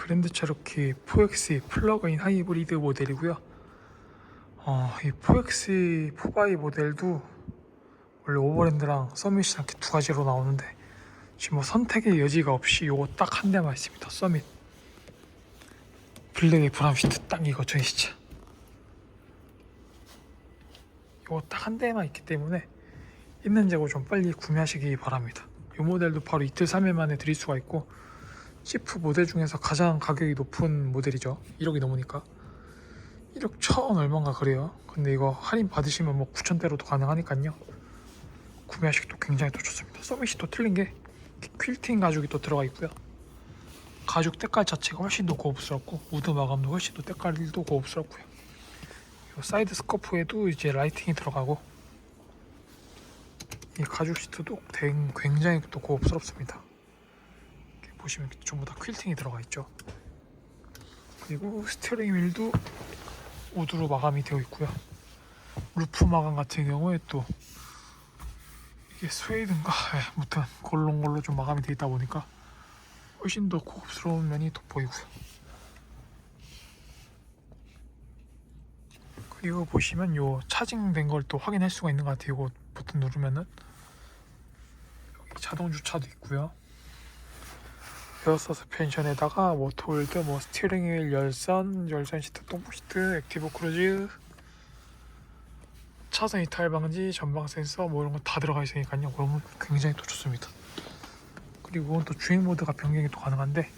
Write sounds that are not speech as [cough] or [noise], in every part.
그랜드 체로키 4X 플러그인 하이브리드 모델이고요. 어, 이 4X 4x 모델도 원래 오버랜드랑 서밋이랑 이렇게 두 가지로 나오는데 지금 뭐 선택의 여지가 없이 요거 딱 한 대만 있습니다. 서밋 블랙의 브라운 시트 딱 이거 전시차 요거 딱 한 대만 있기 때문에 있는 재고 좀 빨리 구매하시기 바랍니다. 이 모델도 바로 이틀 3일 만에 드릴 수가 있고 시프 모델 중에서 가장 가격이 높은 모델이죠. 1억이 넘으니까 1억 1천 얼마인가 그래요. 근데 이거 할인 받으시면 뭐 9천대로도 가능하니까요. 구매하시기도 굉장히 또 좋습니다. 서밋이 또 틀린 게 퀼팅 가죽이 또 들어가 있고요. 가죽 때깔 자체가 훨씬 더 고급스럽고 우드 마감도 훨씬 더 때깔도 고급스럽고요. 이 사이드 스커프에도 이제 라이팅이 들어가고 이 가죽 시트도 댕- 굉장히 또 고급스럽습니다. 보시면 전부 다 퀼팅이 들어가 있죠. 그리고 스티어링 휠도 우드로 마감이 되어 있고요. 루프 마감 같은 경우에 또 이게 스웨이드인가? 예, 아무튼 그런 걸로 좀 마감이 되어 있다 보니까 훨씬 더 고급스러운 면이 돋보이고요. 그리고 보시면 요 차징된 걸 또 확인할 수가 있는 것 같아요. 이거 버튼 누르면은 자동 주차도 있고요. 에어 서 스펜션에다가 모터홀드, 뭐 스티어링 휠 열선, 열선 시트, 똥부 시트, 액티브 크루즈, 차선 이탈 방지, 전방 센서 뭐 이런 거 다 들어가 있으니까요. 그러면 굉장히 또 좋습니다. 그리고 또 주행 모드가 변경이 또 가능한데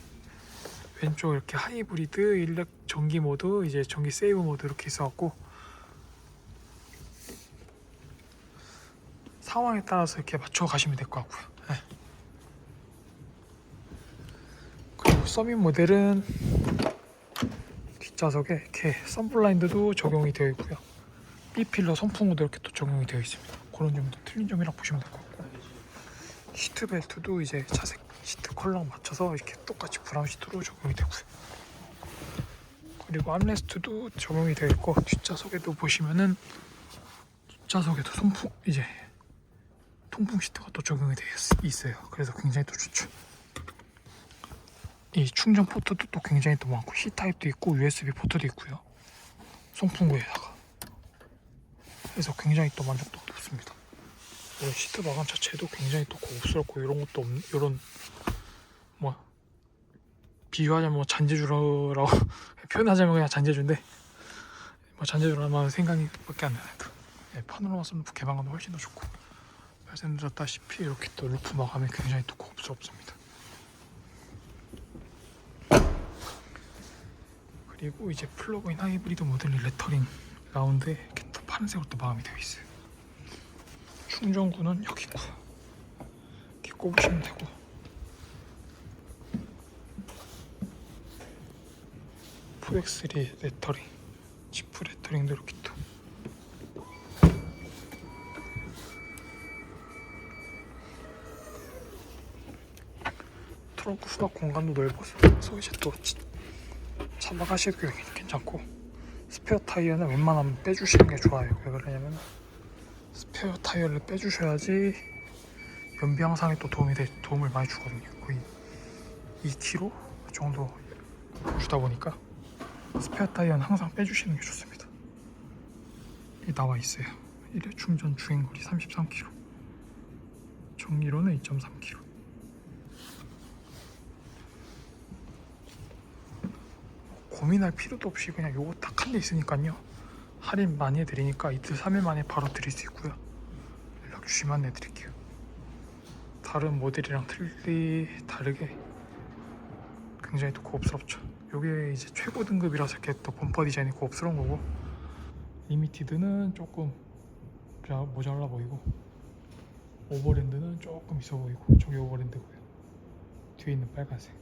왼쪽 이렇게 하이브리드, 일렉 전기 모드, 이제 전기 세이브 모드 이렇게 있어갖고 상황에 따라서 이렇게 맞춰 가시면 될 것 같고요. 서밋 모델은 뒷좌석에 이렇게 선블라인드도 적용이 되어 있고요. B필러 선풍구도 이렇게 또 적용이 되어 있습니다. 그런 점도 틀린 점이라고 보시면 될 것 같고 시트 벨트도 이제 차색 시트 컬러 맞춰서 이렇게 똑같이 브라운 시트로 적용이 되고요. 그리고 암레스트도 적용이 되어 있고 뒷좌석에도 보시면은 뒷좌석에도 선풍 이제 통풍 시트가 또 적용이 되어 있- 있어요. 그래서 굉장히 또 좋죠. 이 충전 포트도 또 굉장히 또 많고 C 타입도 있고 USB 포트도 있고요. 송풍구에다가 그래서 굉장히 또 만족도가 높습니다. 이런 시트 마감 자체도 굉장히 또 고급스럽고 이런 것도 없는 이런 뭐 비유하자면 뭐 잔재주라고 [laughs] 표현하자면 그냥 잔재주인데 뭐 잔재주라면 생각이 밖에 안 나네요. 네, 파노라마 선루프 개방감도 훨씬 더 좋고 말씀드렸다시피 이렇게 또 루프 마감이 굉장히 또 고급스럽습니다. 그리고 이제 플러그인 하이브리드 모델 레터링 라운드에 이렇게 또 파란색으로 또 마감이 되어 있어요. 충전구는 여기 있고 이렇게 꼽으시면 되고 FX3 레터링 지프 레터링도 이렇게 또 트렁크 수납 공간도 넓어서 그래서 이제 또 치- 차박하시기 괜찮고 스페어 타이어는 웬만하면 빼주시는 게 좋아요. 왜 그러냐면 스페어 타이어를 빼주셔야지 연비 향상에 또 도움이 돼, 도움을 많이 주거든요. 거의 2kg 정도 주다 보니까 스페어 타이어는 항상 빼주시는 게 좋습니다. 이 나와 있어요. 1회 충전 주행거리 33km 정리로는 2.3km 고민할 필요도 없이 그냥 요거 딱 한 대 있으니까요. 할인 많이 해드리니까 이틀 3일 만에 바로 드릴 수 있고요. 연락 주시면 해드릴게요. 다른 모델이랑 틀리 다르게 굉장히 또 고급스럽죠. 요게 이제 최고 등급이라서 이렇게 또 범퍼 디자인이 고급스러운 거고 리미티드는 조금 자- 모자라 보이고 오버랜드는 조금 있어 보이고 저기 오버랜드고요. 뒤에 있는 빨간색